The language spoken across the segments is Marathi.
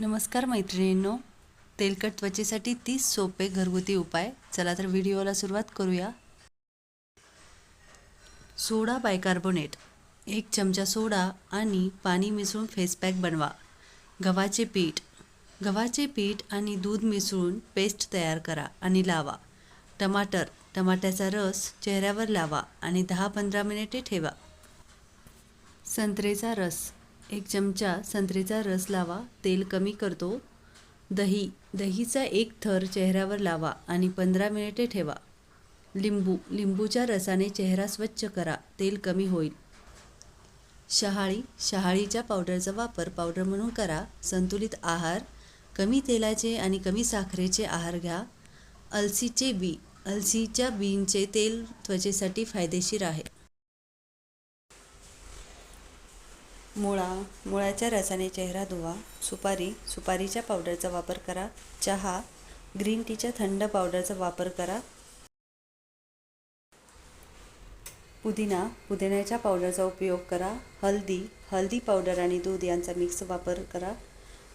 नमस्कार मैत्रिणींनो तेलकट त्वचेसाठी तीस सोपे घरगुती उपाय. चला तर व्हिडिओला सुरुवात करूया. Soda bicarbonate. एक चमचा सोडा आणि पाणी मिसळून फेस पॅक बनवा. गव्हाचे पीठ. गव्हाचे पीठ आणि दूध मिसळून पेस्ट तयार करा आणि लावा. टमाटर. टमाट्याचा रस चेहऱ्यावर लावा आणि दहा पंधरा मिनिटे ठेवा. संत्रेचा रस. एक चमचा संत्रेचा रस लावा तेल कमी करतो. दही दहीचा एक थर चेहऱ्यावर लावा आणि पंधरा मिनिटे ठेवा. लिंबू लिंबूच्या रसाने चेहरा स्वच्छ करा तेल कमी होईल. शहाळी शहाळीच्या पावडरचा वापर पावडर म्हणून करा. संतुलित आहार कमी तेलाचे आणि कमी साखरेचे आहार घ्या. अलसीचे बी अलसीच्या बींचे तेल त्वचेसाठी फायदेशीर आहे. मुळा मुळाच्या रसाने चेहरा धुवा सुपारी सुपारीच्या पावडरचा वापर करा चहा ग्रीन टीच्या थंड पावडरचा वापर करा. पुदिना पुदिन्याच्या पावडरचा उपयोग करा. हल्दी हल्दी पावडर आणि दूध यांचा मिक्स वापर करा.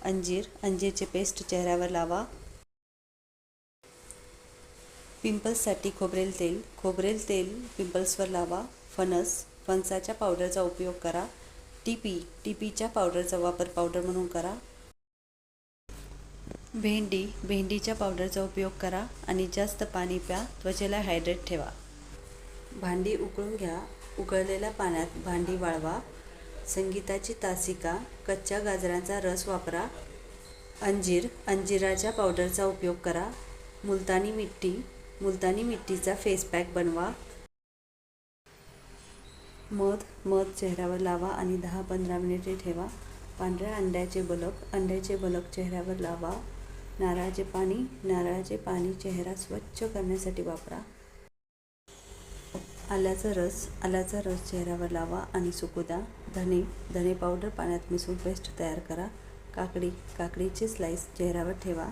अंजीर अंजीरचे पेस्ट चेहऱ्यावर लावा. पिंपल्ससाठी खोबरेल तेल खोबरेल तेल पिंपल्सवर लावा. फणस फणसाच्या पावडरचा उपयोग करा. टीपी टीपीच्या पावडरचा वापर पावडर म्हणून करा. भेंडी भेंडीच्या पावडरचा उपयोग करा आणि जास्त पाणी प्या त्वचेला हायड्रेट ठेवा. भांडी उकळून घ्या. उकळलेल्या पाण्यात भांडी वाळवा. संगीताची तासिका कच्च्या गाजरांचा रस वापरा. अंजीर अंजिराच्या पावडरचा उपयोग करा. मुलतानी मिट्टी मुलतानी मिट्टीचा फेस पॅक बनवा. मध मध चेहऱ्यावर लावा आणि दहा पंधरा मिनिटे ठेवा. पांढऱ्या अंड्याचे बलक अंड्याचे बलक चेहऱ्यावर लावा. नारळाचे पाणी नारळाचे पाणी चेहरा स्वच्छ करण्यासाठी वापरा. आल्याचा रस आल्याचा रस चेहऱ्यावर लावा आणि सुकू द्या. धने धने पावडर पाण्यात मिसळून पेस्ट तयार करा. काकडी काकडीचे स्लाईस चेहऱ्यावर ठेवा.